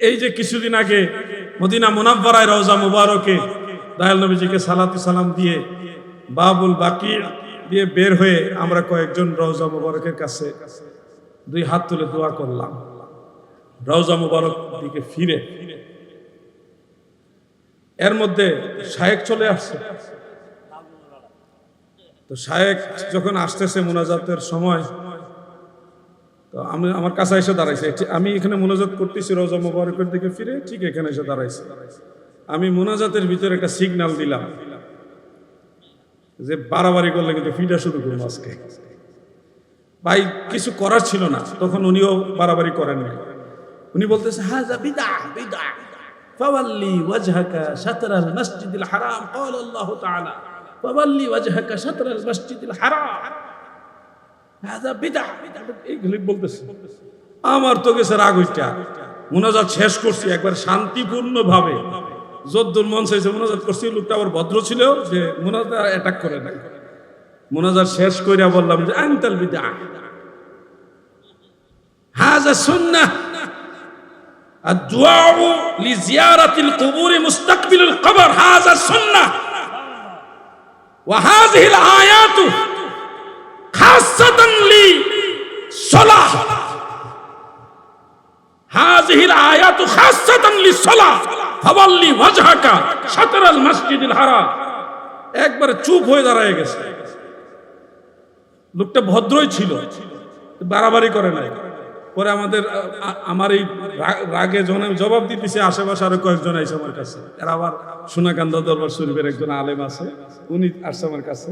এই যে কিছুদিন আগে মদিনা মুনাব্বারায় রওজা মুবারকে দয়াল নবীজিকে সালাতু সালাম দিয়ে বাবুল বাকি দিয়ে বের হয়ে আমরা কয়েকজন রওজা মুবারকের কাছে দুই হাত তুলে দোয়া করলাম। রওজা মুবারক দিকে ফিরে। এর মধ্যে শায়েক চলে আসছে। তো শায়েক যখন আসতেছে মোনাজাতের সময় তো আমি, আমার কাছে এসে দাঁড়াইছে। আমি এখানে মোনাজাত করতেছি, রোজা মোবারকের দিকে ফিরে ঠিক এখানে এসে দাঁড়াইছে। আমি মোনাজাতের ভিতরে একটা সিগনাল দিলাম যে বাড়াবাড়ি করলে কিন্তু ফিটা শুরু করব আজকে। ভাই, কিছু করার ছিল না, তখন উনিও বাড়াবাড়ি করেন উনি বলতেছে হ্যাঁ বিদা বিদা ফাওয়াল্লি ওয়াজহাকা শাতরাল মসজিদুল হারাম। ক্বাল আল্লাহু তাআলা, ফাওয়াল্লি ওয়াজহাকা শাতরাল মসজিদুল হারাম। এইগুলি বলতেছে আমার তো গেছে রাগ ওইটা মোনাজাত শেষ করছি একবার শান্তিপূর্ণ ভাবে যদ্দুর মন চাইছে মোনাজাত করছি লোকটা আবার ভদ্র ছিল যে মোনাজাত অ্যাটাক করে নাই মোনাজাত শেষ কইরা বললাম যে আনতাল বিদা হাজা সুন্নাহ الدعاء لزيارة القبور مستقبل القبر هذا السنة وهذه الآيات هذه الآيات خاصة للصلاة فولي وجهك شطر المسجد الحرام একবার চুপ হয়ে দাঁড়ায় গেছে লোকটা ভদ্রই ছিল বাড়াবাড়ি করে নাই পরে আমাদের আ- আ- আমার এই রা- রাগে যখন আমি জবাব দিতেছি আশেপাশে আরো কয়েকজন আইসে আমার কাছে এরা আবার সোনাকান্দা দরবার শরীফের একজন আলেম আছে উনি আসছে আমার কাছে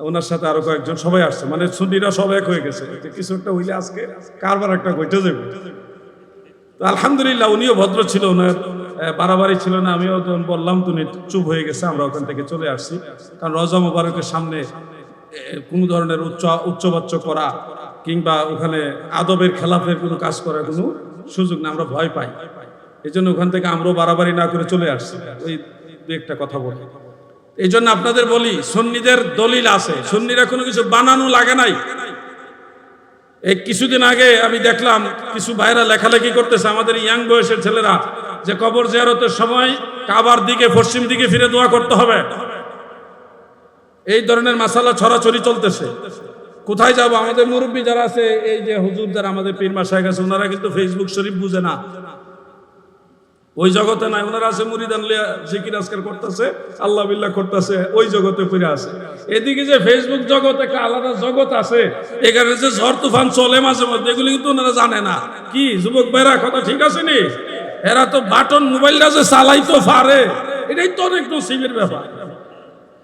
ওনার সাথে আরো কয়েকজন সবাই আসছে মানে সুন্নিরা সব এক হয়ে গেছে যে কিছু একটা হইলে আজকে কারবার একটা ঘটে যাবে তো আলহামদুলিল্লাহ উনিও ভদ্র ছিল ওনার বাড়াবাড়ি ছিল না, আমিও যখন বললাম, তুমি চুপ হয়ে গেছে, আমরা ওখান থেকে চলে আসছি। কারণ রজা মোবারকের সামনে কোনো ধরনের উচ্চ, উচ্চবাচ্য করা কিংবা ওখানে আদবের খেলাফের কোনো কাজ করার কোনো সুযোগ না, আমরা ভয় পাই। এই জন্য ওখান থেকে আমরাও বাড়াবাড়ি না করে চলে আসছি। ওই দু একটা কথা বলি। এই জন্য আপনাদের বলি, সন্নিদের দলিল আছে। সন্নিরা কোনো কিছু বানানো লাগে নাই। এই কিছুদিন আগে আমি দেখলাম কিছু ভাইরা লেখালেখি করতেছে, আমাদের ইয়াং বয়সের ছেলেরা, যে কবর জিয়ারতের সময় কাবার দিকে, পশ্চিম দিকে ফিরে দোয়া করতে হবে। এই ধরনের মাসালা ছড়াছড়ি চলতেছে। কোথায় যাব? আমাদের মুরব্বী যারা আছে, এই যে হুজুর যারা আমাদের পীর মাসায় গেছে, ওনারা কিন্তু ফেসবুক শরীফ বুঝে না। ওই জগতে নাই, ওনারা আছে মুরিদান লিয়া জিকির আজকার করতেছে, আল্লাহ বিল্লাহ করতেছে, ওই জগতে ফিরে আছে। এদিকে যে ফেসবুক জগৎ, একটা আলাদা জগৎ আছে, এখানে যে ঝড়, তুফান চলে মাঝে মধ্যে, এগুলি কিন্তু ওনারা জানে না। কি, যুবক ভাইরা, কথা ঠিক আছে নি? এরা তো বাটন মোবাইলটা যে চালাইতো পারে, এটাই তো অনেক নসিবের ব্যাপার।